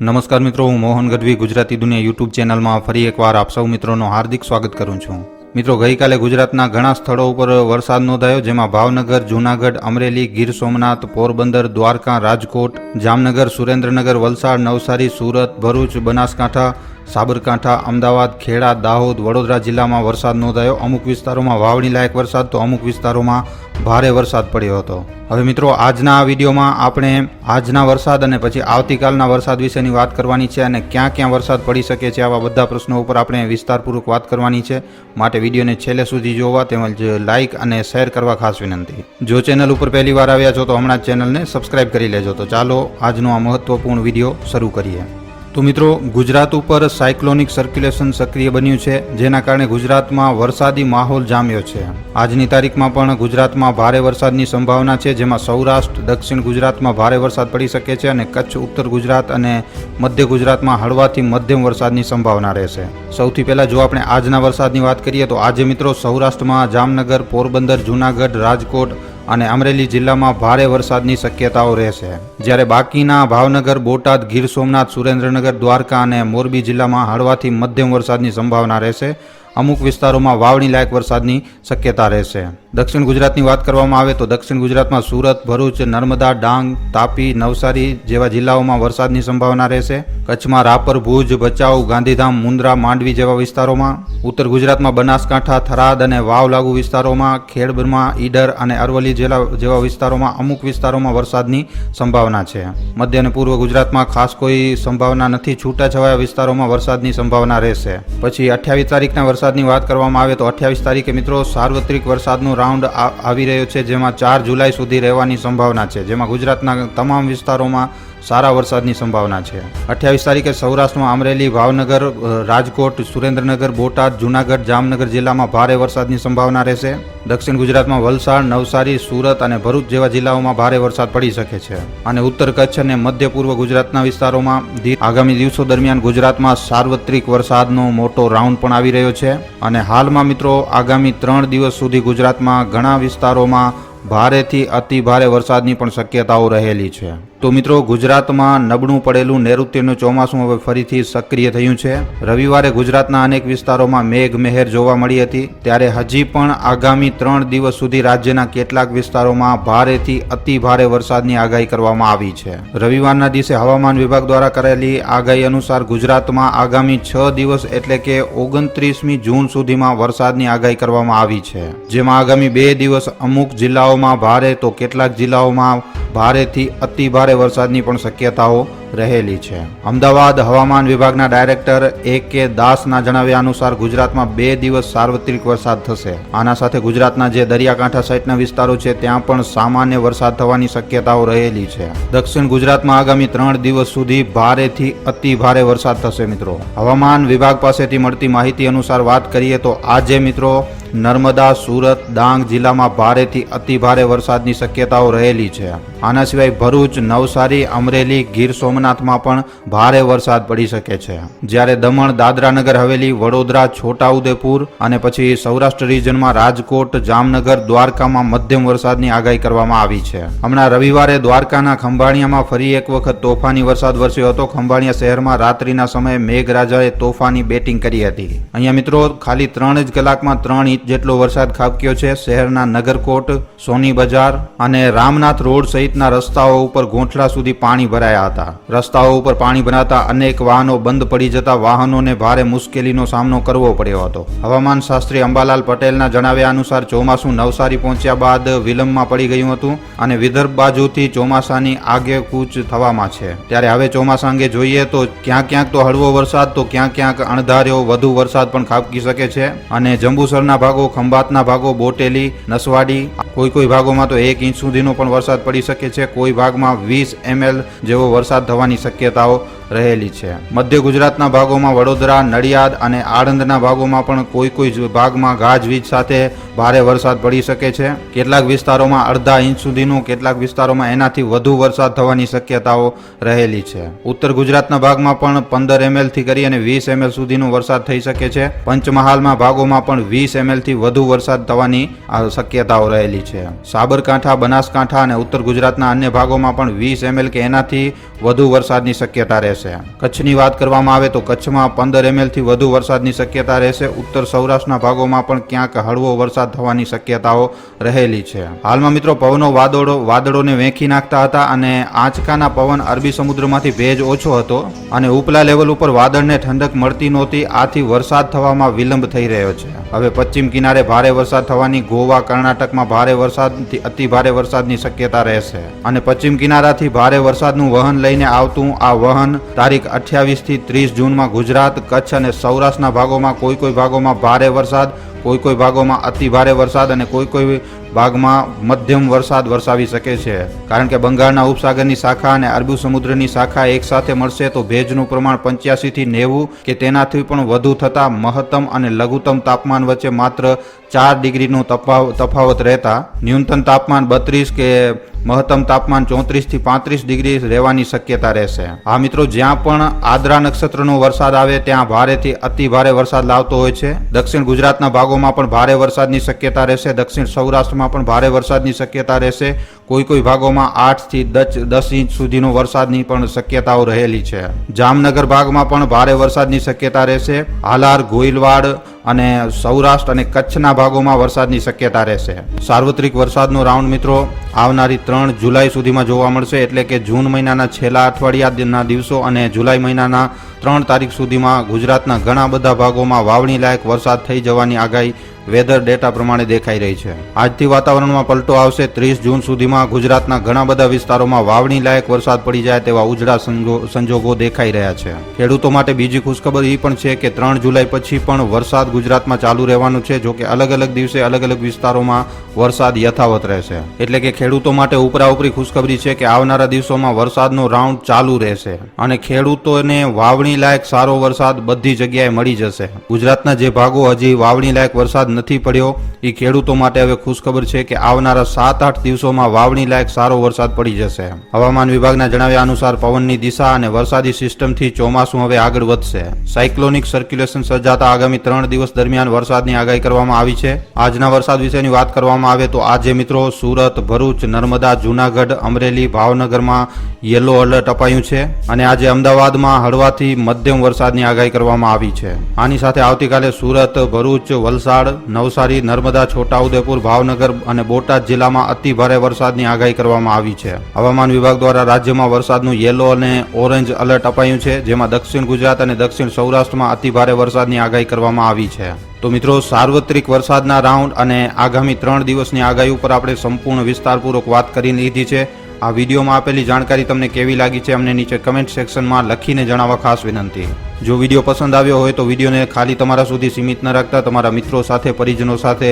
નમસ્કાર મિત્રો, હું મોહન ગઢવી, ગુજરાતી દુનિયા યુટ્યુબ ચેનલમાં ફરી એકવાર આપ સૌ મિત્રોનું હાર્દિક સ્વાગત કરું છું. મિત્રો, ગઈકાલે ગુજરાતના ઘણા સ્થળો ઉપર વરસાદ નોંધાયો, જેમાં ભાવનગર, જૂનાગઢ, અમરેલી, ગીર સોમનાથ, પોરબંદર, દ્વારકા, રાજકોટ, જામનગર, સુરેન્દ્રનગર, વલસાડ, નવસારી, સુરત, ભરૂચ, બનાસકાંઠા સાબરકાંઠા, અમદાવાદ, ખેડા, દાહોદ, વડોદરા જિલ્લામાં વરસાદ નોંધાયો. અમુક વિસ્તારોમાં વાવણી લાયક વરસાદ, તો અમુક વિસ્તારોમાં ભારે વરસાદ પડ્યો હતો. હવે મિત્રો, આજના આ વિડીયોમાં આપણે આજના વરસાદ અને પછી આવતીકાલના વરસાદ વિશેની વાત કરવાની છે અને ક્યાં ક્યાં વરસાદ પડી શકે છે આવા બધા પ્રશ્નો ઉપર આપણે વિસ્તારપૂર્વક વાત કરવાની છે. માટે વિડીયોને છેલ્લે સુધી જોવા તેમજ લાઇક અને શેર કરવા ખાસ વિનંતી. જો ચેનલ ઉપર પહેલી વાર આવ્યા છો તો હમણાં જ ચેનલને સબસ્ક્રાઇબ કરી લેજો. તો ચાલો આજનો આ મહત્વપૂર્ણ વીડિયો શરૂ કરીએ. તો મિત્રો, ગુજરાત ઉપર સાયક્લોનિક સર્ક્યુલેશન સક્રિય બન્યું છે, જેના કારણે ગુજરાતમાં વરસાદી માહોલ જામ્યો છે. આજની તારીખમાં પણ ગુજરાતમાં ભારે વરસાદની સંભાવના છે, જેમાં સૌરાષ્ટ્ર, દક્ષિણ ગુજરાતમાં ભારે વરસાદ પડી શકે છે અને કચ્છ, ઉત્તર ગુજરાત અને મધ્ય ગુજરાતમાં હળવાથી મધ્યમ વરસાદની સંભાવના રહેશે. સૌથી પહેલા જો આપણે આજના વરસાદની વાત કરીએ, તો આજે મિત્રો સૌરાષ્ટ્રમાં જામનગર, પોરબંદર, જૂનાગઢ, રાજકોટ અને અમરેલી જિલ્લામાં ભારે વરસાદની શક્યતાઓ રહેશે. જ્યારે બાકીના ભાવનગર, બોટાદ, ગીર સોમનાથ, સુરેન્દ્રનગર, દ્વારકા અને મોરબી જિલ્લામાં હળવાથી મધ્યમ વરસાદની સંભાવના રહેશે. અમુક વિસ્તારોમાં વાવણી લાયક વરસાદની શક્યતા રહેશે. દક્ષિણ ગુજરાતની વાત કરવામાં આવે તો દક્ષિણ ગુજરાતમાં સુરત, ભરૂચ, નર્મદા, ડાંગ, તાપી, નવસારી જેવા જિલ્લાઓમાં વરસાદની સંભાવના રહેશે. કચ્છમાં રાપર, ભુજ, ભચાઉ, ગાંધીધામ, મુન્દ્રા, માંડવી જેવા વિસ્તારોમાં, ઉત્તર ગુજરાતમાં બનાસકાંઠા, થરાદ અને વાવ લાગુ વિસ્તારોમાં ખેડબરમાં ઈડર અને અરવલ્લી જેલા જેવા વિસ્તારોમાં અમુક વિસ્તારોમાં વરસાદની સંભાવના છે. મધ્ય અને પૂર્વ ગુજરાતમાં ખાસ કોઈ સંભાવના નથી. છૂટાછવાયા વિસ્તારોમાં વરસાદની સંભાવના રહેશે. પછી અઠ્યાવીસ તારીખના વરસાદની વાત કરવામાં આવે તો અઠ્યાવીસ તારીખે મિત્રો સાર્વત્રિક વરસાદનો રાઉન્ડ આવી રહ્યો છે, જેમાં ચાર જુલાઈ સુધી રહેવાની સંભાવના છે. જેમાં ગુજરાતના તમામ વિસ્તારોમાં સારા વરસાદની સંભાવના છે. અઠ્યાવીસ તારીખે સૌરાષ્ટ્રમાં અમરેલી, ભાવનગર રાજકોટ, સુરેન્દ્રનગર, બોટાદ, જૂનાગઢ, જામનગર જિલ્લામાં ભારે વરસાદની સંભાવના રહેશે. દક્ષિણ ગુજરાતમાં વલસાડ, નવસારી, સુરત અને ભરૂચ જેવા જિલ્લાઓમાં ભારે વરસાદ પડી શકે છે અને ઉત્તર કચ્છ અને મધ્ય પૂર્વ ગુજરાતના વિસ્તારોમાં આગામી દિવસો દરમિયાન ગુજરાતમાં સાર્વત્રિક વરસાદનો મોટો રાઉન્ડ પણ આવી રહ્યો છે અને હાલમાં મિત્રો આગામી ત્રણ દિવસ સુધી ગુજરાતમાં ઘણા વિસ્તારોમાં ભારેથી અતિ ભારે વરસાદની પણ શક્યતાઓ રહેલી છે. તો મિત્રો, ગુજરાતમાં નબળું પડેલું નૈઋત્યનું ચોમાસું હવે ફરીથી સક્રિય થયું છે. રવિવારે ગુજરાતના અનેક વિસ્તારોમાં મેઘ મહેર જોવા મળી હતી. ત્યારે હજી પણ આગામી ત્રણ દિવસ સુધી રાજ્યના કેટલાક વિસ્તારોમાં ભારેથી અતિ ભારે વરસાદની આગાહી કરવામાં આવી છે. રવિવારના દિવસે હવામાન વિભાગ દ્વારા કરેલી આગાહી અનુસાર ગુજરાતમાં આગામી છ દિવસ એટલે કે ઓગણત્રીસમી જૂન સુધીમાં વરસાદની આગાહી કરવામાં આવી છે. જેમાં આગામી બે દિવસ અમુક જિલ્લાઓમાં ભારે તો કેટલાક જિલ્લાઓમાં ભારેથી અતિ ભારે વરસાદની પણ શક્યતાઓ રહેલી છે. અમદાવાદ હવામાન વિભાગના ડાયરેક્ટર એ કે દાસના જણાવ્યા અનુસાર ગુજરાતમાં બે દિવસ સાર્વત્રિક વરસાદ થશે. આના સાથે ગુજરાતના જે દરિયાકાંઠા સહિતના વિસ્તારો છે, ત્યાં પણ સામાન્ય વરસાદ થવાની શક્યતાઓ રહેલી છે. દક્ષિણ ગુજરાતમાં આગામી ત્રણ દિવસ સુધી ભારેથી અતિ ભારે વરસાદ થશે મિત્રો. હવામાન વિભાગ પાસેથી મળતી માહિતી અનુસાર વાત કરીએ તો આજે મિત્રો નર્મદા, સુરત, ડાંગ જિલ્લામાં ભારેથી અતિ ભારે વરસાદની શક્યતાઓ રહેલી છે. આના સિવાય ભરૂચ, નવસારી, અમરેલી, ગીર સોમનાથમાં પણ ભારે વરસાદ પડી શકે છે. જ્યારે દમણ, દાદરાનગર, હવેલી, વડોદરા, છોટાઉદેપુર અને પછી સૌરાષ્ટ્ર રિજનમાં રાજકોટ, જામનગર, દ્વારકામાં મધ્યમ વરસાદની આગાહી કરવામાં આવી છે. હમણાં રવિવારે દ્વારકાના ખંભાળિયામાં ફરી એક વખત તોફાની વરસાદ વરસ્યો હતો. ખંભાળિયા શહેરમાં રાત્રિના સમયે મેઘરાજાએ તોફાની બેટિંગ કરી હતી. અહીંયા મિત્રો, ખાલી ત્રણ જ કલાકમાં ત્રણ ઇંચ જેટલો વરસાદ ખાબક્યો છે. શહેરના નગરકોટ, સોની બજાર અને રામનાથ રોડ સહિતના રસ્તાઓ ઉપર ગોંઠલા સુધી પાણી ભરાયા હતા. રસ્તાઓ ઉપર પાણી ભરાતા અનેક વાહનો બંધ પડી જતા વાહનોને ભારે મુશ્કેલીનો સામનો કરવો પડ્યો હતો. હવામાન શાસ્ત્રી અંબાલાલ પટેલના જણાવ્યા અનુસાર ચોમાસું નવસારી પહોંચ્યા બાદ વિલંબમાં પડી ગયું હતું અને વિદર્ભ બાજુથી ચોમાસાની આગેકૂચ થવામાં છે. ત્યારે હવે ચોમાસા અંગે જોઈએ તો ક્યાંક ક્યાંક તો હળવો વરસાદ, તો ક્યાંક ક્યાંક અણધાર્યો વધુ વરસાદ પણ ખાબકી શકે છે અને જંબુસરના ભાગો, ખંભાતના ભાગો, બોટેલી, નસવાડી, કોઈ કોઈ ભાગોમાં તો એક ઇંચ સુધીનો પણ વરસાદ પડી શકે છે. કોઈ ભાગમાં વીસ એમએલ જેવો વરસાદ થવાની શક્યતાઓ રહેલી છે. મધ્ય ગુજરાતના ભાગોમાં વડોદરા, નડિયાદ અને આણંદના ભાગોમાં પણ કોઈ કોઈ ભાગમાં ગાજવીજ સાથે ભારે વરસાદ પડી શકે છે. કેટલાક વિસ્તારોમાં અડધા ઇંચ સુધીનું, કેટલાક વિસ્તારોમાં એનાથી વધુ વરસાદ થવાની શક્યતાઓ રહેલી છે. ઉત્તર ગુજરાતના ભાગમાં પણ પંદર એમએલથી કરી અને વીસ એમએલ સુધીનો વરસાદ થઈ શકે છે. પંચમહાલમાં ભાગોમાં પણ વીસ એમએલથી વધુ વરસાદ થવાની શક્યતાઓ રહેલી છે. સાબરકાંઠા, બનાસકાંઠા અને ઉત્તર ગુજરાતના અન્ય ભાગોમાં પણ વીસ એમએલ કે એનાથી વધુ વરસાદની શક્યતા રહેશે. રહેશે. કચ્છની વાત કરવામાં આવે તો કચ્છમાં પંદર એમએલથી વધુ વરસાદની શક્યતા રહેશે. ઉત્તર સૌરાષ્ટ્રના ભાગોમાં પણ ક્યાંક હળવો વરસાદ થવાની શક્યતાઓ રહેલી છે. હાલમાં મિત્રો પવનો વાદળો, વાદળોને વેંખી નાખતા હતા અને આંચકાના પવન અરબી સમુદ્રમાંથી ભેજ ઓછો હતો અને ઉપલા લેવલ ઉપર વાદળને ઠંડક મળતી નહોતી. આથી વરસાદ થવામાં વિલંબ થઈ રહ્યો છે. હવે પશ્ચિમ કિનારે ભારે વરસાદ થવાની ગોવા, કર્ણાટકમાં ભારે વરસાદથી અતિ ભારે વરસાદની શક્યતા રહેશે. અને પશ્ચિમ કિનારાથી ભારે વરસાદનું વહન લઈને આવતું આ વહન તારીખ અઠ્યાવીસથી ત્રીસ જૂનમાં ગુજરાત, કચ્છ અને સૌરાષ્ટ્રના ભાગોમાં કોઈ કોઈ ભાગોમાં ભારે વરસાદ, કોઈ કોઈ ભાગોમાં અતિ ભારે વરસાદ અને કોઈ કોઈ ભાગમાં મધ્યમ વરસાદ વરસાવી શકે છે. કારણ કે બંગાળના ઉપસાગરની શાખા અને અરબી સમુદ્રની શાખા એકસાથે મળશે તો ભેજનું પ્રમાણ પંચ્યાસી થી નેવું કે તેનાથી પણ વધુ થતા મહત્તમ અને લઘુત્તમ તાપમાન વચ્ચે માત્ર ચાર ડિગ્રીનો તફાવ- તફાવત રહેતા ન્યૂનતમ તાપમાન બત્રીસ કે મહત્તમ તાપમાન ચોત્રીસથી પાંત્રીસ ડિગ્રી રહેવાની શક્યતા રહેશે. આ મિત્રો, જ્યાં પણ આદરા નક્ષત્રનો વરસાદ આવે ત્યાં ભારેથી અતિ ભારે વરસાદ લાવતો હોય છે. દક્ષિણ ગુજરાતના ભાગોમાં પણ ભારે વરસાદની શક્યતા રહેશે. દક્ષિણ સૌરાષ્ટ્રમાં પણ ભારે વરસાદની શક્યતા રહેશે. કોઈ કોઈ ભાગોમાં આઠથી દસ દસ ઇંચ સુધીનો વરસાદની પણ શક્યતાઓ રહેલી છે. જામનગર ભાગમાં પણ ભારે વરસાદની શક્યતા રહેશે. હાલાર ગોહિલવાડ અને સૌરાષ્ટ્ર અને કચ્છના ભાગોમાં વરસાદની શક્યતા રહેશે. સાર્વત્રિક વરસાદનો રાઉન્ડ મિત્રો, આવનારી ત્રણ જુલાઈ સુધીમાં જોવા મળશે, એટલે કે જૂન મહિનાના છેલ્લા અઠવાડિયાના દિવસો અને જુલાઈ મહિનાના ત્રણ તારીખ સુધીમાં ગુજરાતના ઘણા બધા ભાગોમાં વાવણી લાયક વરસાદ થઈ જવાની આગાહી વેધર ડેટા પ્રમાણે દેખાઈ રહી છે. આજથી વાતાવરણમાં પલટો આવશે. ત્રીસ જૂન સુધીમાં ગુજરાતના ઘણા બધા વિસ્તારોમાં વાવણી લાયક વરસાદ પડી જાય તેવા ઉજળા સંજો- સંજોગો દેખાઈ રહ્યા છે. ખેડૂતો માટે બીજી ખુશખબર એ પણ છે કે ત્રણ જુલાઈ પછી પણ વરસાદ ગુજરાતમાં ચાલુ રહેવાનું છે જોકે અલગ અલગ દિવસે અલગ અલગ વિસ્તારોમાં વરસાદ યથાવત રહેશે. એટલે કે ખેડૂતો માટે ઉપરા ઉપરી ખુશખબરી છે કે આવનારા દિવસોમાં વરસાદનો રાઉન્ડ ચાલુ રહેશે અને ખેડૂતોને વાવણી લાયક સારો વરસાદ બધી જગ્યાએ મળી જશે. ગુજરાતના જે ભાગો હજી વાવણી લાયક વરસાદ નથી પડ્યો. એ ખેડૂતો માટે હવે ખુશખબર છે કે આવનારા સાત આઠ દિવસોમાં વાવણી લાયક સારો વરસાદ પડી જશે. હવામાન વિભાગના જણાવ્યા અનુસાર પવનની દિશા અને વરસાદી સિસ્ટમથી ચોમાસું હવે આગળ વધશે. સાયક્લોનિક સર્ક્યુલેશન સર્જાતા આગામી ત્રણ દિવસ દરમિયાન વરસાદની આગાહી કરવામાં આવી છે. આજના વરસાદ વિશેની વાત કરવામાં આવે તો આજે મિત્રો સુરત, ભરૂચ, નર્મદા, જૂનાગઢ, અમરેલી, ભાવનગરમાં યલો એલર્ટ અપાયું છે અને આજે અમદાવાદમાં હળવાથી મધ્યમ વરસાદની આગાહી કરવામાં આવી છે. આની સાથે આવતીકાલે સુરત, ભરૂચ, વલસાડ નવસારી, નર્મદા, છોટાઉદેપુર, ભાવનગર અને બોટાદ જિલ્લામાં અતિ ભારે વરસાદની આગાહી કરવામાં આવી છે. હવામાન વિભાગ દ્વારા રાજ્યમાં વરસાદનું યેલો અને ઓરેન્જ એલર્ટ અપાયું છે, જેમાં દક્ષિણ ગુજરાત અને દક્ષિણ સૌરાષ્ટ્રમાં અતિ ભારે વરસાદની આગાહી કરવામાં આવી છે. તો મિત્રો, સાર્વત્રિક વરસાદના રાઉન્ડ અને આગામી ત્રણ દિવસની આગાહી ઉપર આપણે સંપૂર્ણ વિસ્તારપૂર્વક વાત કરી લીધી છે. આ વિડીયોમાં આપેલી જાણકારી તમને કેવી લાગી છે અમને નીચે કમેન્ટ સેક્શનમાં લખીને જણાવવા ખાસ વિનંતી. જો વીડિયો પસંદ આવ્યો હોય તો વિડીયોને ખાલી તમારા સુધી સીમિત ન રાખતા તમારા મિત્રો સાથે, પરિજનો સાથે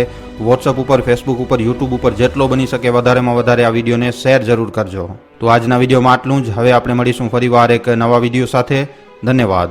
વોટ્સઅપ ઉપર ફેસબુક ઉપર યુટ્યુબ ઉપર જેટલો બની શકે વધારેમાં વધારે આ વિડીયોને શેર જરૂર કરજો. તો આજના વિડીયોમાં આટલું જ. હવે આપણે મળીશું ફરીવાર એક નવા વીડિયો સાથે. ધન્યવાદ.